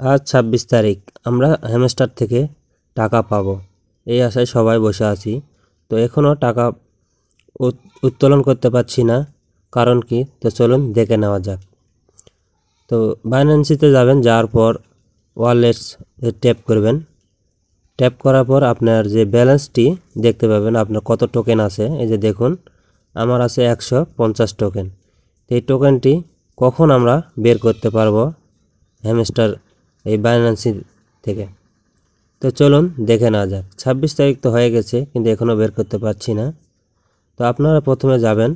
আজ ছাব্বিশ তারিখ, আমরা হ্যামস্টার থেকে টাকা পাব। এই আশায় সবাই বসে আছি। তো এখনও টাকা উত- উত্তোলন করতে পারছি না, কারণ কি? তো চলুন দেখে নেওয়া যাক। তো বাইন্যান্সিতে যাবেন, যাওয়ার পর ওয়ালেটস ট্যাপ করবেন। ট্যাপ করার পর আপনার যে ব্যালেন্সটি দেখতে পাবেন, আপনার কত টোকেন আছে, এই যে দেখুন, আমার আছে একশো পঞ্চাশ টোকেন এই টোকেনটি কখন আমরা বের করতে পারব হ্যামস্টার এই বাইন্যান্সি থেকে। তো চলুন দেখে নেওয়া যাক। ছাব্বিশ তারিখ তো হয়ে গেছে, কিন্তু এখনও বের করতে পারছি না। তো আপনারা প্রথমে যাবেন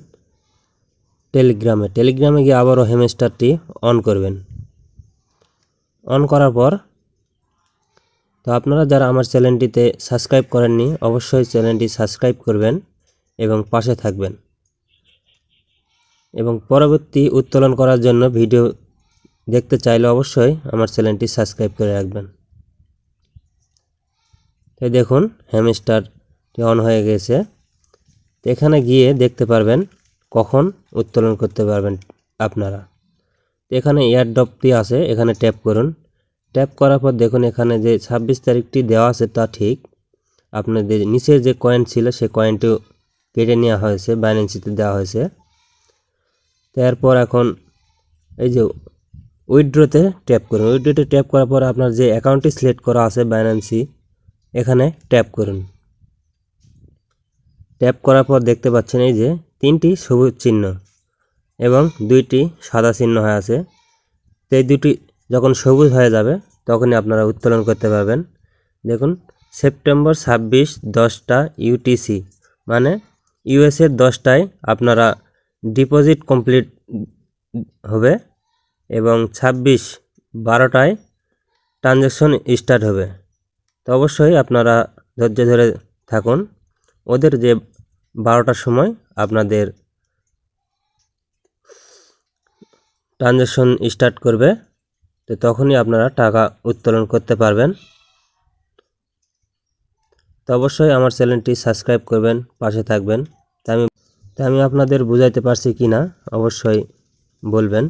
টেলিগ্রামে। টেলিগ্রামে গিয়ে আবারও হ্যামস্টারটি অন করবেন। অন করার পর, তো আপনারা যারা আমার চ্যানেলটিতে সাবস্ক্রাইব করেননি, অবশ্যই চ্যানেলটি সাবস্ক্রাইব করবেন এবং পাশে থাকবেন। এবং পরবর্তী উত্তোলন করার জন্য ভিডিও দেখতে চাইলে অবশ্যই আমার চ্যানেলটি সাবস্ক্রাইব করে রাখবেন। তাই দেখুন, হ্যামস্টারটি অন হয়ে গেছে। এখানে গিয়ে দেখতে পারবেন কখন উত্তোলন করতে পারবেন আপনারা। এখানে এয়ারড্রপটি আছে, এখানে ট্যাপ করুন। ট্যাপ করার পর দেখুন, এখানে যে ছাব্বিশ তারিখটি দেওয়া আছে তা ঠিক। আপনাদের নিচের যে কয়েন ছিল, সে কয়েনটি কেটে নেওয়া হয়েছে বাইন্যান্সিতে দেওয়া হয়েছে। তারপর এখন এই যে উইথড্রোতে ট্যাপ করুন। উইথড্রোতে ট্যাপ করার পর আপনার যে অ্যাকাউন্টটি সিলেক্ট করা আছে বাইন্যান্সি এখানে ট্যাপ করুন। ট্যাপ করার পর দেখতে পাচ্ছেন এই যে তিনটি সবুজ চিহ্ন এবং দুইটি সাদা চিহ্ন হয়ে আছে। তো এই দুটি যখন সবুজ হয়ে যাবে, তখনই আপনারা উত্তোলন করতে পারবেন। দেখুন, সেপ্টেম্বর ছাব্বিশ দশটা ইউটিসি মানে ইউএসের দশটায় আপনারা ডিপোজিট কমপ্লিট হবে। এবং ছাব্বিশ বারোটায় ট্রানজ্যাকশন স্টার্ট হবে। তো অবশ্যই আপনারা ধৈর্য ধরে থাকুন। ওদের যে বারোটার সময় আপনাদের ট্রানজ্যাকশন স্টার্ট করবে, তো তখনই আপনারা টাকা উত্তোলন করতে পারবেন। তো অবশ্যই আমার চ্যানেলটি সাবস্ক্রাইব করবেন, পাশে থাকবেন। তা আমি তা আমি আপনাদের বুঝাইতে পারছি কি না অবশ্যই বলবেন।